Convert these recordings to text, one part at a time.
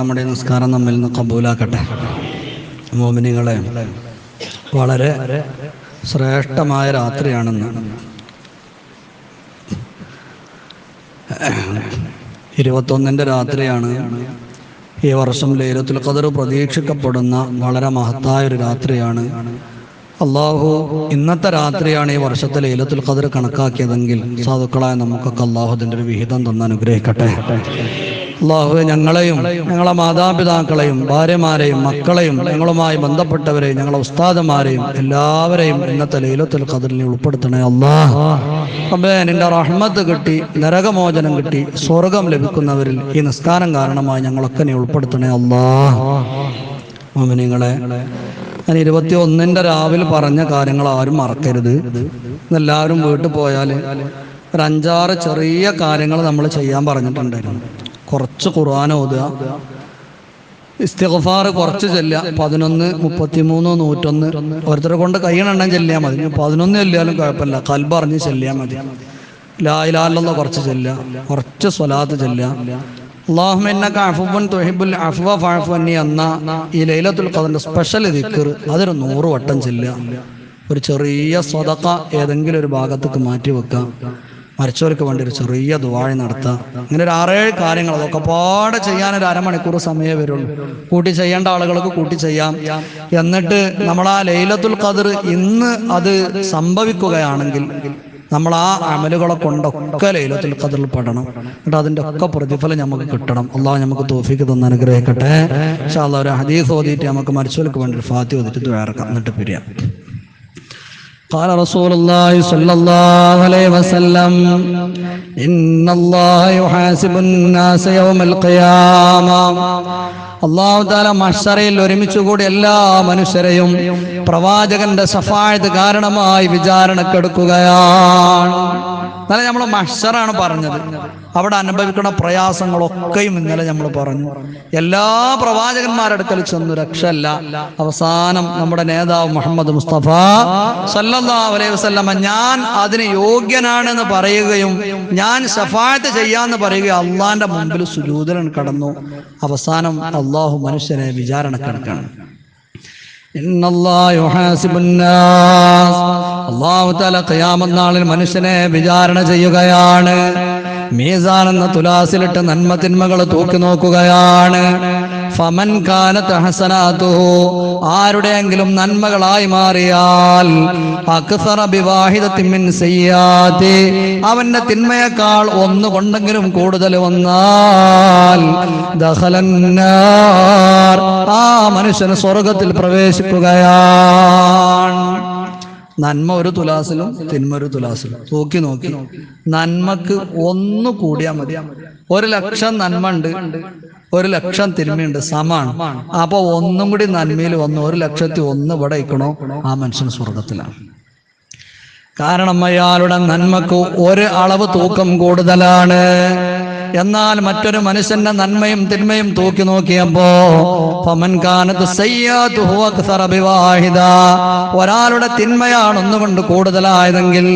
നമ്മുടെ നിസ്കാരം നമ്മിൽ നിന്ന് കബൂലാക്കട്ടെ. മോമിനികളെ വളരെ ശ്രേഷ്ഠമായ രാത്രിയാണെന്ന്. ഇരുപത്തൊന്നിന്റെ രാത്രിയാണ് ഈ വർഷം ലൈലത്തുൽ ഖദർ പ്രതീക്ഷിക്കപ്പെടുന്ന വളരെ മഹത്തായ ഒരു രാത്രിയാണ്. അള്ളാഹു ഇന്നത്തെ രാത്രിയാണ് ഈ വർഷത്തെ ലൈലത്തുൽ ഖദർ കണക്കാക്കിയതെങ്കിൽ സാധുക്കളായ നമുക്കൊക്കെ അള്ളാഹു അതിന്റെ ഒരു വിഹിതം തന്ന് അനുഗ്രഹിക്കട്ടെ. അള്ളാഹു ഞങ്ങളെയും ഞങ്ങളെ മാതാപിതാക്കളെയും ഭാര്യമാരെയും മക്കളെയും ഞങ്ങളുമായി ബന്ധപ്പെട്ടവരെയും ഞങ്ങളെ ഉസ്താദന്മാരെയും എല്ലാവരെയും ഇന്നത്തെ ലൈലത്തുൽ കതിലിനെ ഉൾപ്പെടുത്തണേ അള്ളാഹ് നിന്റെ റഹ്മത്ത് കിട്ടി നരകമോചനം കിട്ടി സ്വർഗം ലഭിക്കുന്നവരിൽ ഈ നിസ്കാരം കാരണമായി ഞങ്ങളൊക്കെ നീ ഉൾപ്പെടുത്തണേ അള്ളാഹ് ഞാൻ ഇരുപത്തി ഒന്നിന്റെ രാവിലെ പറഞ്ഞ കാര്യങ്ങൾ ആരും മറക്കരുത്. എല്ലാവരും വീട്ടിൽ പോയാൽ ഒരു അഞ്ചാറ് ചെറിയ കാര്യങ്ങൾ നമ്മൾ ചെയ്യാൻ പറഞ്ഞിട്ടുണ്ടായിരുന്നു. കുറച്ച് ഖുർആൻ ഓതുക. ഇസ്തിഗ്ഫാർ കുറച്ച് ചെല്ലുക. പതിനൊന്ന് മുപ്പത്തിമൂന്ന് നൂറ്റൊന്ന്. ഓരോരുത്തരെ കൊണ്ട് കയ്യണെണ്ണം ചെല്ലിയാൽ മതി. പതിനൊന്ന് ചെല്ലിയാലും കുഴപ്പമില്ല. കൽബറിഞ്ഞ് ചെല്ലിയാൽ മതി. ലായിലാലുള്ള കുറച്ച് ചെല്ലുക. കുറച്ച് സ്വലാത്ത് ചെല്ലുക. ഈ ലൈലത്തുൽ ഖദറിന്റെ സ്പെഷ്യൽ ദിക്ർ അതൊരു നൂറ് വട്ടം ചെല്ലുക. ഒരു ചെറിയ സ്വതക്ക ഏതെങ്കിലും ഒരു ഭാഗത്തേക്ക് മാറ്റി വെക്കാം മരിച്ചവർക്ക് വേണ്ടി ഒരു ചെറിയ ദുവാഴി നടത്താം. ഇങ്ങനെ ഒരു ആറേഴ് കാര്യങ്ങൾ അതൊക്കെ പാടെ ചെയ്യാൻ ഒരു അരമണിക്കൂർ സമയമേ വരുള്ളൂ. കൂട്ടി ചെയ്യേണ്ട ആളുകൾക്ക് കൂട്ടി ചെയ്യാം. എന്നിട്ട് നമ്മൾ ആ ലൈലത്തുൽ ഖദർ ഇന്ന് അത് സംഭവിക്കുകയാണെങ്കിൽ നമ്മൾ ആ അമലുകളെ കൊണ്ടൊക്കെ ലൈലത്തിൽ കതിൽ പെടണം. എന്നിട്ട് അതിന്റെ ഒക്കെ പ്രതിഫലം നമുക്ക് കിട്ടണം. അള്ളാഹ് നമുക്ക് തോഫിക്ക് തന്ന് അനുഗ്രഹിക്കട്ടെ. പക്ഷെ അള്ളാഹ് ഒരു ഹദീസ് ഓതിയിട്ട് നമുക്ക് മരിച്ചവർക്ക് വേണ്ടി ഒരു ഫാത്തി ഓതിട്ട് വേർക്കാം എന്നിട്ട് പിരിയാം. قال رسول الله صلى الله عليه وسلم إن الله يحاسب الناس يوم القيامة അള്ളാഹു താല മഷറയിൽ ഒരുമിച്ചുകൂടി എല്ലാ മനുഷ്യരെയും പ്രവാചകന്റെ സഫായത് കാരണമായി വിചാരണക്കെടുക്കുകയാണ്. ഇന്നലെ നമ്മൾ മഷറാണ് പറഞ്ഞത്. അവിടെ അനുഭവിക്കുന്ന പ്രയാസങ്ങളൊക്കെയും ഇന്നലെ നമ്മൾ പറഞ്ഞു. എല്ലാ പ്രവാചകന്മാരുടെ അടുക്കൽ ചെന്നു രക്ഷല്ല അവസാനം നമ്മുടെ നേതാവ് മുഹമ്മദ് മുസ്തഫ സല്ലാ അലൈഹി ഞാൻ അതിന് യോഗ്യനാണെന്ന് പറയുകയും ഞാൻ സഫായത്ത് ചെയ്യാന്ന് പറയുകയും അള്ളാന്റെ മുമ്പിൽ സുജൂതലൻ കടന്നു. അവസാനം അള്ളാഹു മനുഷ്യനെ വിചാരണ അള്ളാഹു തല ഖിയാമത്ത് നാളിൽ മനുഷ്യനെ വിചാരണ ചെയ്യുകയാണ്. മീസാൻ എന്ന തുലാസിലിട്ട് നന്മ തിന്മകൾ തൂക്കി നോക്കുകയാണ്. ഫമൻ കാനത്ത് ഹസനാതുഹു ആരുടെയെങ്കിലും നന്മകളായി മാറിയാൽ അവന്റെ തിന്മയേക്കാൾ ഒന്നുകൊണ്ടെങ്കിലും കൂടുതൽ വന്നാൽ ആ മനുഷ്യന് സ്വർഗത്തിൽ പ്രവേശിക്കുകയാണ്. നന്മ ഒരു തുലാസിലും തിന്മ ഒരു തുലാസിലും. നോക്കി നോക്കി. നന്മക്ക് ഒന്ന് കൂടിയാൽ മതി. ഒരു ലക്ഷം നന്മ ഉണ്ട്. ഒരു ലക്ഷം തിന്മയുണ്ട് സമാണ്. അപ്പൊ ഒന്നും കൂടി നന്മയിൽ വന്നു ഒരു ലക്ഷത്തി ഒന്ന് ഇവിടെ ഇക്കണോ ആ മനുഷ്യൻ സ്വർഗത്തിലാണ് കാരണം അയാളുടെ നന്മക്ക് ഒരു അളവ് തൂക്കം കൂടുതലാണ്. എന്നാൽ മറ്റൊരു മനുഷ്യന്റെ നന്മയും തിന്മയും തൂക്കി നോക്കിയപ്പോ ഒരാളുടെ തിന്മയാണ് ഒന്നുകൊണ്ട് കൂടുതലായതെങ്കിൽ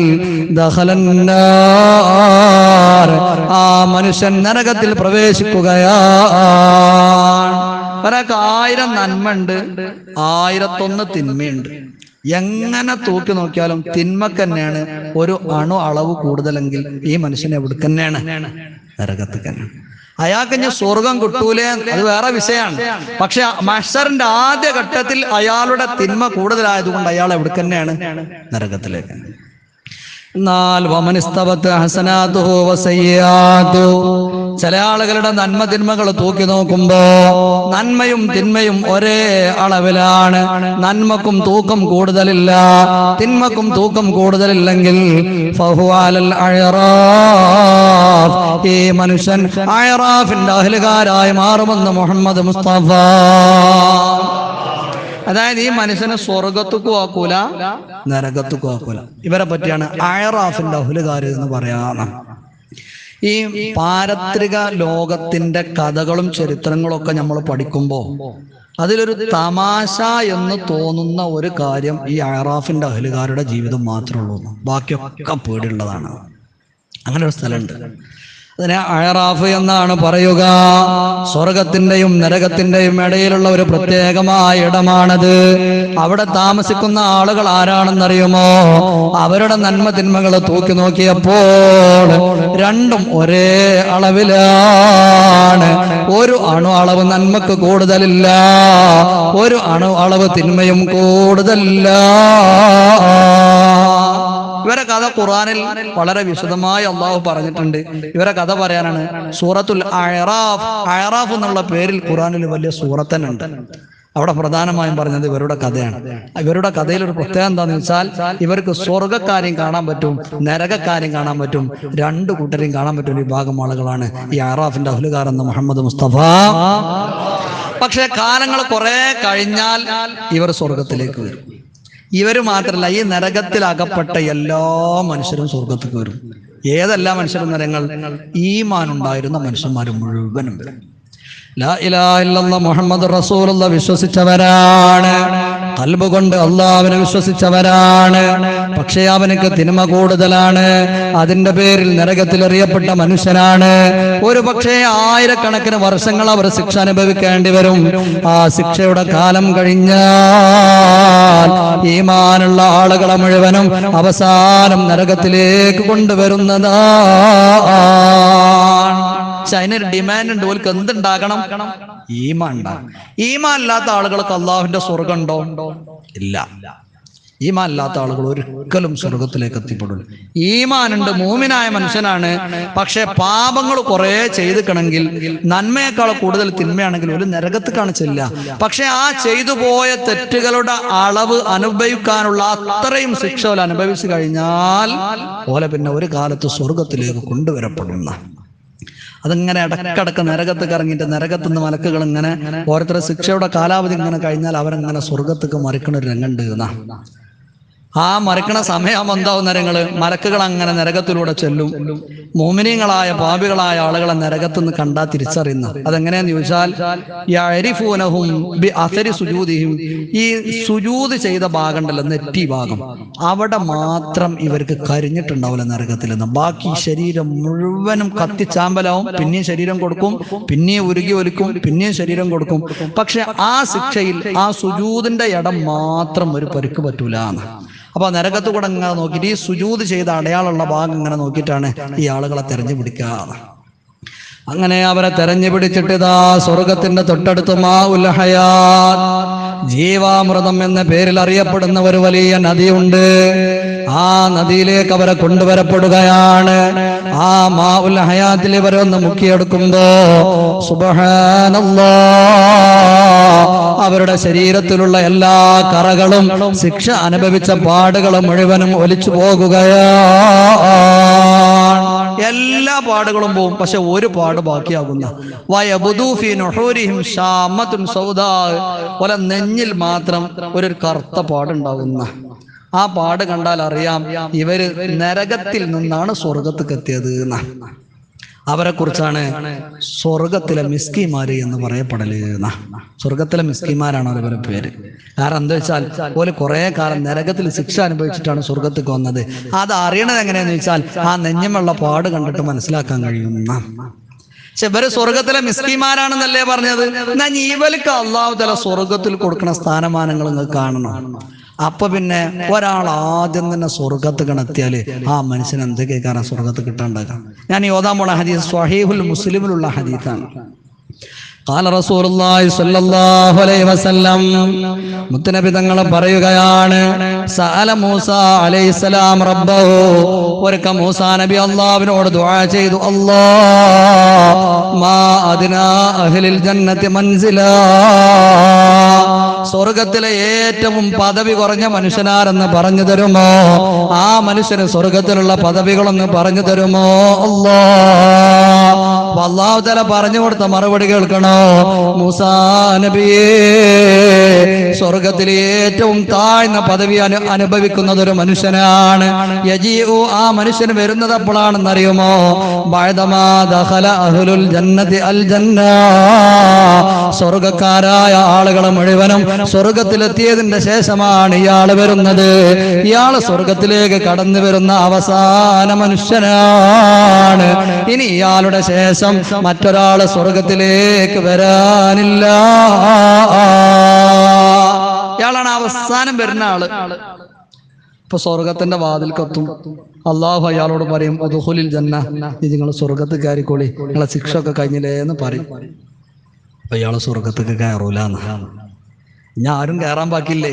ആ മനുഷ്യൻ നരകത്തിൽ പ്രവേശിക്കുകയാണ്. ഒരാൾക്ക് ആയിരം നന്മ ഉണ്ട് ആയിരത്തൊന്ന് തിന്മയുണ്ട്. എങ്ങനെ തൂക്കി നോക്കിയാലും തിന്മക്ക് തന്നെയാണ്. ഒരു അണു അളവ് കൂടുതലെങ്കിൽ ഈ മനുഷ്യൻ എവിടെ തന്നെയാണ്. നരകത്തിൽ തന്നെ അയാൾക്ക് ഇനി സ്വർഗം കിട്ടൂലേ? അത് വേറെ വിഷയമാണ്. പക്ഷെ മഷറിന്റെ ആദ്യ ഘട്ടത്തിൽ അയാളുടെ തിന്മ കൂടുതലായതുകൊണ്ട് അയാൾ എവിടെ തന്നെയാണ് നരകത്തിലേക്ക്. എന്നാൽ വമനിസ്തവത്ത് വസയ്യാതു ചില ആളുകളുടെ നന്മ തിന്മകൾ തൂക്കി നോക്കുമ്പോ നന്മയും തിന്മയും ഒരേ അളവിലാണ്. നന്മക്കും തൂക്കം കൂടുതലില്ല. തിന്മക്കും തൂക്കം കൂടുതലില്ലെങ്കിൽ ഈ മനുഷ്യൻ അയറാഫിന്റെ അഹലുകാരായി മാറുമെന്ന് മുഹമ്മദ് മുസ്തഫ. അതായത് ഈ മനുഷ്യനെ സ്വർഗത്തുക്കും ആക്കൂല നരകത്തുക്കും ആക്കൂല ഇവരെ പറ്റിയാണ് അയറാഫിന്റെ അഹുലുകാർ എന്ന് പറയാം ഈ പാരത്രിക ലോകത്തിന്റെ കഥകളും ചരിത്രങ്ങളും ഒക്കെ നമ്മൾ പഠിക്കുമ്പോൾ അതിലൊരു തമാശ എന്ന് തോന്നുന്ന ഒരു കാര്യം ഈ അയറാഫിന്റെ അഹലുകാരുടെ ജീവിതം മാത്രമേ ഉള്ളൂ. ബാക്കിയൊക്കെ പേടിയുള്ളതാണ്. അങ്ങനെ ഒരു സ്ഥലമുണ്ട്. അതിനെ അയറാഫ് എന്നാണ് പറയുക. സ്വർഗത്തിന്റെയും നരകത്തിന്റെയും ഇടയിലുള്ള ഒരു പ്രത്യേകമായ ഇടമാണത്. അവിടെ താമസിക്കുന്ന ആളുകൾ ആരാണെന്നറിയുമോ? അവരുടെ നന്മ തിന്മകൾ തൂക്കി നോക്കിയപ്പോൾ രണ്ടും ഒരേ അളവിലാണ്. ഒരു അണു അളവ് നന്മക്ക് കൂടുതലില്ല ഒരു അണു അളവ് തിന്മയും കൂടുതലില്ല. ഇവരെ കഥ ഖുറാനിൽ വളരെ വിശദമായി അള്ളാഹു പറഞ്ഞിട്ടുണ്ട്. ഇവരെ കഥ പറയാനാണ് സൂറത്തുൽ അയറാഫ് അയറാഫ് എന്നുള്ള പേരിൽ ഖുറാനിൽ വലിയ സൂറത്തനുണ്ട് അവിടെ പ്രധാനമായും പറഞ്ഞത് ഇവരുടെ കഥയാണ്. ഇവരുടെ കഥയിൽ ഒരു പ്രത്യേകത എന്താണെന്ന് വെച്ചാൽ ഇവർക്ക് സ്വർഗക്കാരെയും കാണാൻ പറ്റും നരകക്കാരെയും കാണാൻ പറ്റും രണ്ട് കൂട്ടരെയും കാണാൻ പറ്റും ഒരു വിഭാഗം ആളുകളാണ്. ഈ അറാഫിന്റെ അഹ്ലുകാർ എന്ന മുഹമ്മദ് മുസ്തഫ. പക്ഷെ കാലങ്ങൾ കുറെ കഴിഞ്ഞാൽ ഇവർ സ്വർഗത്തിലേക്ക് വരും. ഇവർ മാത്രമല്ല ഈ നരകത്തിൽ അകപ്പെട്ട എല്ലാ മനുഷ്യരും സ്വർഗത്തേക്ക് വരും. ഏതെല്ലാ മനുഷ്യരും നരങ്ങൾ ഈമാൻ ഉണ്ടായിരുന്ന മനുഷ്യന്മാർ മുഴുവനും വരും. മുഹമ്മദ് റസൂൽ വിശ്വസിച്ചവരാണ്. കൽബ് കൊണ്ട് അള്ളാവിനെ വിശ്വസിച്ചവരാണ്. പക്ഷേ അവനക്ക് തിന്മ കൂടുതലാണ്. അതിന്റെ പേരിൽ നരകത്തിൽ അറിയപ്പെട്ട മനുഷ്യനാണ്. ഒരു പക്ഷേ ആയിരക്കണക്കിന് വർഷങ്ങൾ അവർ ശിക്ഷ അനുഭവിക്കേണ്ടി വരും. ആ ശിക്ഷയുടെ കാലം കഴിഞ്ഞാൽ ഈമാനുള്ള ആളുകളെ മുഴുവനും അവസാനം നരകത്തിലേക്ക് കൊണ്ടുവരുന്നതാണ്. പക്ഷെ അതിനൊരു ഡിമാൻഡ് ഉണ്ട്. ഓൽക്ക് എന്തുണ്ടാകണം? ഈമാൻ ഉണ്ടാകണം. ഈമാൻ ഇല്ലാത്ത ആളുകൾക്ക് അള്ളാഹുവിന്റെ സ്വർഗം ഉണ്ടോ ഇല്ല. ഈമാൻ ഇല്ലാത്ത ആളുകൾ ഒരിക്കലും സ്വർഗത്തിലേക്ക് എത്തിപ്പെടില്ല. ഈമാനുണ്ട് മൂമിനായ മനുഷ്യനാണ്. പക്ഷെ പാപങ്ങൾ കുറെ ചെയ്തിക്കണമെങ്കിൽ നന്മയേക്കാൾ കൂടുതൽ തിന്മയാണെങ്കിൽ ഒരു നരകത്തേക്കാണ് ചെല്ലുക. പക്ഷെ ആ ചെയ്തു പോയ തെറ്റുകളുടെ അളവ് അനുഭവിക്കാനുള്ള അത്രയും ശിക്ഷ അനുഭവിച്ചു കഴിഞ്ഞാൽ ഓലെ പിന്നെ ഒരു കാലത്ത് സ്വർഗത്തിലേക്ക് കൊണ്ടുവരപ്പെടുന്ന അതിങ്ങനെ ഇടക്കിടക്ക് നരകത്ത് കറങ്ങിയിട്ട് നരകത്ത് നിന്ന് മലക്കുകൾ ഇങ്ങനെ ഓരോരുത്തരുടെ ശിക്ഷയുടെ കാലാവധി ഇങ്ങനെ കഴിഞ്ഞാൽ അവരങ്ങനെ സ്വർഗത്തേക്ക് മറിക്കണ ഒരു രംഗുണ്ട് എന്നാ. ആ മറക്കണ സമയം എന്താവും നരങ്ങൾ? മരക്കുകൾ അങ്ങനെ നരകത്തിലൂടെ ചെല്ലും. മോമിനിയങ്ങളായ പാപികളായ ആളുകളെ നരകത്തുനിന്ന് കണ്ടാ തിരിച്ചറിയുന്ന. അതെങ്ങനെയാന്ന് ചോദിച്ചാൽ ഈ സുജൂദ് ചെയ്ത ഭാഗം ഉണ്ടല്ലോ നെറ്റി ഭാഗം. അവിടെ മാത്രം ഇവർക്ക് കരിഞ്ഞിട്ടുണ്ടാവില്ല നരകത്തിൽ നിന്ന് ബാക്കി ശരീരം മുഴുവനും കത്തിച്ചാമ്പലാവും പിന്നെയും ശരീരം കൊടുക്കും പിന്നെയും ഉരുകി ഒലിക്കും പിന്നെയും ശരീരം കൊടുക്കും. പക്ഷെ ആ ശിക്ഷയിൽ ആ സുജൂതിന്റെ ഇടം മാത്രം ഒരു പരുക്ക് പറ്റൂലാണ് അപ്പൊ നരകത്ത് കൂടെ നോക്കിയിട്ട് ഈ സുജൂത് ചെയ്ത അടയാളമുള്ള ഭാഗം ഇങ്ങനെ നോക്കിയിട്ടാണ് ഈ ആളുകളെ തെരഞ്ഞു പിടിക്കുക. അങ്ങനെ അവരെ തെരഞ്ഞു പിടിച്ചിട്ട് ഇതാ സ്വർഗത്തിന്റെ തൊട്ടടുത്ത് മാ ഉൽ ഹയാത്ത്. ജീവാമൃതം എന്ന പേരിൽ അറിയപ്പെടുന്ന ഒരു വലിയ നദിയുണ്ട്. ആ നദിയിലേക്ക് അവരെ കൊണ്ടുവരപ്പെടുകയാണ്. ആ മാവുൽ ഹയാത്തിൽ ഇവരെ ഒന്ന് മുക്കിയെടുക്കുമ്പോ സുബഹാനല്ലാ അവരുടെ ശരീരത്തിലുള്ള എല്ലാ കറകളും ശിക്ഷ അനുഭവിച്ച പാടുകളും മുഴുവനും ഒലിച്ചു പോകുകയാണ് എല്ലാ പാടുകളും പോകും പക്ഷെ ഒരു പാട് ബാക്കിയാകുന്ന. പോലെ നെഞ്ഞിൽ മാത്രം ഒരു കറുത്ത പാടുണ്ടാകുന്ന ആ പാട് കണ്ടാൽ അറിയാം ഇവർ നരകത്തിൽ നിന്നാണ് സ്വർഗത്തേക്ക് എത്തിയത് എന്നാ. അവരെ കുറിച്ചാണ് സ്വർഗത്തിലെ മിസ്കിമാര് എന്ന് പറയപ്പെടൽ സ്വർഗത്തിലെ മിസ്കിമാരാണ് അവരുടെ പേര്. കാരണം എന്താ വെച്ചാൽ പോലെ കുറെ കാലം നരകത്തിൽ ശിക്ഷ അനുഭവിച്ചിട്ടാണ് സ്വർഗത്തേക്ക് വന്നത്. അത് അറിയണത് എങ്ങനെയാന്ന് വെച്ചാൽ ആ നെഞ്ഞമുള്ള പാട് കണ്ടിട്ട് മനസ്സിലാക്കാൻ കഴിയുന്ന പക്ഷെ ഇവർ സ്വർഗത്തിലെ മിസ്കിമാരാണെന്നല്ലേ പറഞ്ഞത്? ഞാൻ ഇവർക്ക് അള്ളാഹു തല സ്വർഗത്തിൽ കൊടുക്കുന്ന സ്ഥാനമാനങ്ങൾ നിങ്ങൾക്ക് കാണണം? അപ്പൊ പിന്നെ ഒരാൾ ആദ്യം തന്നെ സ്വർഗത്ത് കിണത്തിയാല് ആ മനുഷ്യൻ എന്തൊക്കെ കാരണം സ്വർഗത്ത് കിട്ടാണ്ടാകാം ഞാൻ ഈ ഓതാൻ പോണ ഹദീസ് സ്വഹീഹുൽ മുസ്ലിമിലുള്ള ഹദീസാണ് قال رسول الله صلى الله عليه وسلم മുത്തനബി തങ്ങൾ പറയുകയാണ് സഅല മൂസ അലൈഹിസ്സലാം റബ്ബഹു ഒരിക്ക മൂസ നബി അള്ളാഹുവിനോട് ദുആ ചെയ്തു അല്ലാ മാ അദ്നാ അഹ്ലിൽ ജന്നത്തി മൻസിലാ സ്വർഗത്തിലെ ഏറ്റവും പദവി കുറഞ്ഞ മനുഷ്യനാരെന്ന് പറഞ്ഞു തരുമോ? ആ മനുഷ്യന് സ്വർഗത്തിലുള്ള പദവികളൊന്ന് പറഞ്ഞു തരുമോ? അല്ലാ അള്ളാഹു തല പറഞ്ഞു കൊടുത്ത മറുപടി കേൾക്കണോ? മൂസാ നബിയേ ഏറ്റവും താഴ്ന്ന പദവി അനു അനുഭവിക്കുന്നത് ഒരു മനുഷ്യനാണ്. യജീവു ആ മനുഷ്യൻ വരുന്നത് ദഖല അഹ്ലുൽ ജന്നതി അൽ ജന്ന. സ്വർഗക്കാരായ ആളുകൾ മുഴുവനും സ്വർഗത്തിലെത്തിയതിന്റെ ശേഷമാണ് ഇയാൾ വരുന്നത്. ഇയാൾ സ്വർഗത്തിലേക്ക് കടന്നു വരുന്ന അവസാന മനുഷ്യനാണ്. ഇനി ഇയാളുടെ ശേഷം മറ്റൊരാൾ സ്വർഗത്തിലേക്ക് വരാനില്ല. ഇയാളാണ് അവസാനം വരുന്ന ആൾ. ഇപ്പൊ സ്വർഗത്തിന്റെ വാതിൽ കത്തും. അള്ളാഹു അയാളോട് പറയും അതുഹുലിൽ ജന്ന ഇത് നിങ്ങൾ സ്വർഗത്ത് കയറിക്കോളി. നിങ്ങളെ ശിക്ഷ ഒക്കെ കഴിഞ്ഞില്ലേ എന്ന് പറയും. അപ്പൊ ഇയാൾ സ്വർഗത്തേക്ക് കയറൂലെന്ന്. ഞാൻ ആരും കയറാൻ ബാക്കിയില്ലേ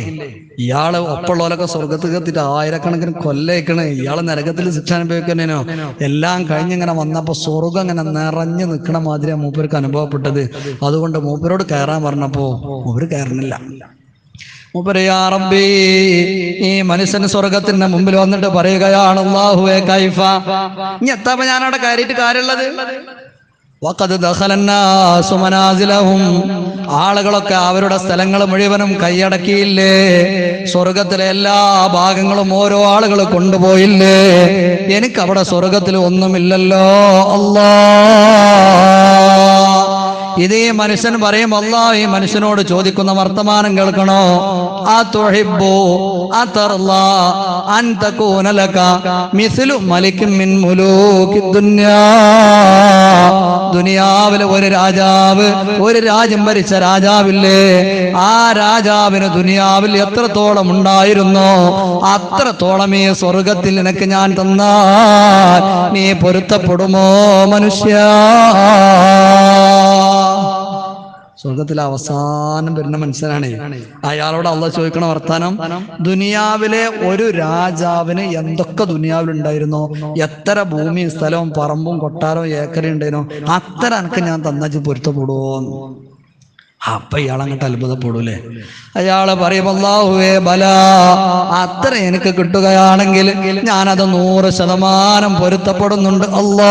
ഇയാൾ ഒപ്പമുള്ളവരൊക്കെ സ്വർഗത്ത് കത്തിട്ട് ആയിരക്കണക്കിന് കൊല്ലേക്കണ്. ഇയാളെ നരകത്തിൽ ശിക്ഷ അനുഭവിക്കുന്നതിനോ എല്ലാം കഴിഞ്ഞിങ്ങനെ വന്നപ്പോ സ്വർഗം ഇങ്ങനെ നിറഞ്ഞു നിൽക്കണ മാതിരി മൂപ്പർക്ക് അനുഭവപ്പെട്ടത്. അതുകൊണ്ട് മൂപ്പരോട് കയറാൻ പറഞ്ഞപ്പോ മൂപ്പര് കയറുന്നില്ല മൂപ്പര് യാ റബ്ബി ഈ മനുഷ്യന് സ്വർഗത്തിന്റെ മുമ്പിൽ വന്നിട്ട് പറയുകയാണ് അല്ലാഹുവേ കൈഫ. ഇനി എത്താപ്പ ഞാൻ അവിടെ കയറിയിട്ട് കാര്യമുള്ളത്? ആളുകളൊക്കെ അവരുടെ സ്ഥലങ്ങൾ മുഴുവനും കൈയടക്കിയില്ലേ? സ്വർഗത്തിലെ എല്ലാ ഭാഗങ്ങളും ഓരോ ആളുകൾ കൊണ്ടുപോയില്ലേ? എനിക്കവിടെ സ്വർഗത്തിൽ ഒന്നുമില്ലല്ലോ. അല്ലാ ഇത് ഈ മനുഷ്യൻ പറയും അല്ലാ ഈ മനുഷ്യനോട് ചോദിക്കുന്ന വർത്തമാനം കേൾക്കണോ? ആ തൊഴിബോ ആ തർല അൻ തകൂന ലക മിസ്ലു മലിക്കും മിൻ ദുനിയാവിലെ ഒരു രാജാവ് ഒരു രാജ്യം ഭരിച്ച രാജാവില്ലേ? ആ രാജാവിന് ദുനിയാവിൽ എത്രത്തോളം ഉണ്ടായിരുന്നോ അത്രത്തോളം ഈ സ്വർഗത്തിൽ നിനക്ക് ഞാൻ തന്നാൽ നീ പൊരുത്തപ്പെടുമോ മനുഷ്യ? സ്വർഗത്തിലെ അവസാനം വരുന്ന മനുഷ്യനാണ്. അയാളോട് അള്ള ചോദിക്കണ വർത്താനം ദുനിയാവിലെ ഒരു രാജാവിന് എന്തൊക്കെ ദുനിയാവിലുണ്ടായിരുന്നോ? എത്ര ഭൂമി സ്ഥലവും പറമ്പും കൊട്ടാരവും ഏക്കരയും ഉണ്ടായിരുന്നോ? അത്ര എനിക്ക് ഞാൻ തന്നച്ച് പൊരുത്തപ്പെടുവോ അപ്പൊ ഇയാൾ അങ്ങോട്ട് അത്ഭുതപ്പെടൂലേ അയാൾ പറയും അല്ലാഹുവേ ബല അത്ര എനിക്ക് കിട്ടുകയാണെങ്കിൽ ഞാനത് നൂറ് ശതമാനം പൊരുത്തപ്പെടുന്നുണ്ട് അല്ലാ.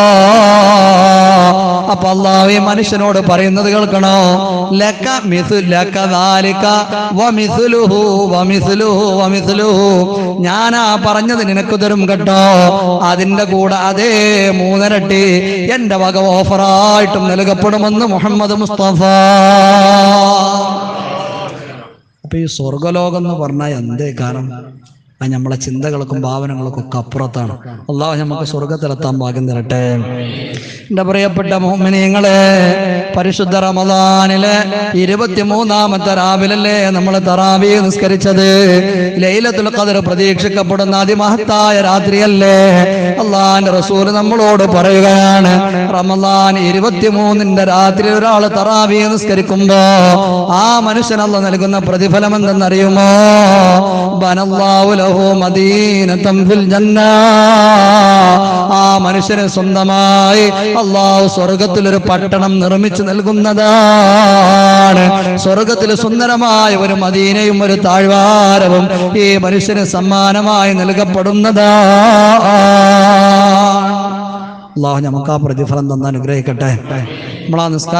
അപ്പൊ അള്ളാഹു മനുഷ്യനോട് പറയുന്നത് കേൾക്കണോ? ലക്ക മിസു ലക്ക ദാലിക വമിസുലുഹു വമിസുലുഹു വമിസുലുഹു ഞാനാ പറഞ്ഞത് നിനക്ക് തരും കേട്ടോ. അതിന്റെ കൂടെ അതേ മൂന്നരട്ടി എന്റെ വക ഓഫറായിട്ടും നൽകപ്പെടുമെന്ന് മുഹമ്മദ് മുസ്തഫ. അപ്പൊ ഈ സ്വർഗലോകം എന്ന് പറഞ്ഞാൽ എന്തേ കാരണം അത് നമ്മളെ ചിന്തകൾക്കും ഭാവനകൾക്കും ഒക്കെ അപ്പുറത്താണ്. അള്ളാഹു നമുക്ക് സ്വർഗത്തിലെത്താൻ ഭാഗ്യം തരട്ടെ. എന്റെ പ്രിയപ്പെട്ട മോഹമിനിയങ്ങളെ പരിശുദ്ധ റമദാനിലെ ഇരുപത്തിമൂന്നാമത്തെ രാവിലല്ലേ നമ്മൾ തറാവി നിസ്കരിച്ചത്? ലൈലത്തുൽ ഖദർ പ്രതീക്ഷിക്കപ്പെടുന്ന അതിമഹത്തായ രാത്രിയല്ലേ? അള്ളാന്റെ റസൂൽ നമ്മളോട് പറയുകയാണ് റമദാൻ ഇരുപത്തിമൂന്നിന്റെ രാത്രി ഒരാൾ തറാവി നിസ്കരിക്കുമ്പോ ആ മനുഷ്യനല്ല നൽകുന്ന പ്രതിഫലം എന്തെന്നറിയുമോ ആ മനുഷ്യന് സ്വന്തമായി അള്ളാഹു സ്വർഗത്തിൽ ഒരു പട്ടണം നിർമ്മിച്ചു നൽകുന്നതാണ്. സ്വർഗത്തിൽ സുന്ദരമായ ഒരു മദീനയും ഒരു താഴ്വാരവും ഈ മനുഷ്യന് സമ്മാനമായി നൽകപ്പെടുന്നതാ അള്ളാഹു നമുക്ക് ആ പ്രതിഫലം തന്നെ അനുഗ്രഹിക്കട്ടെ. നമ്മളാ നിസ്കാരം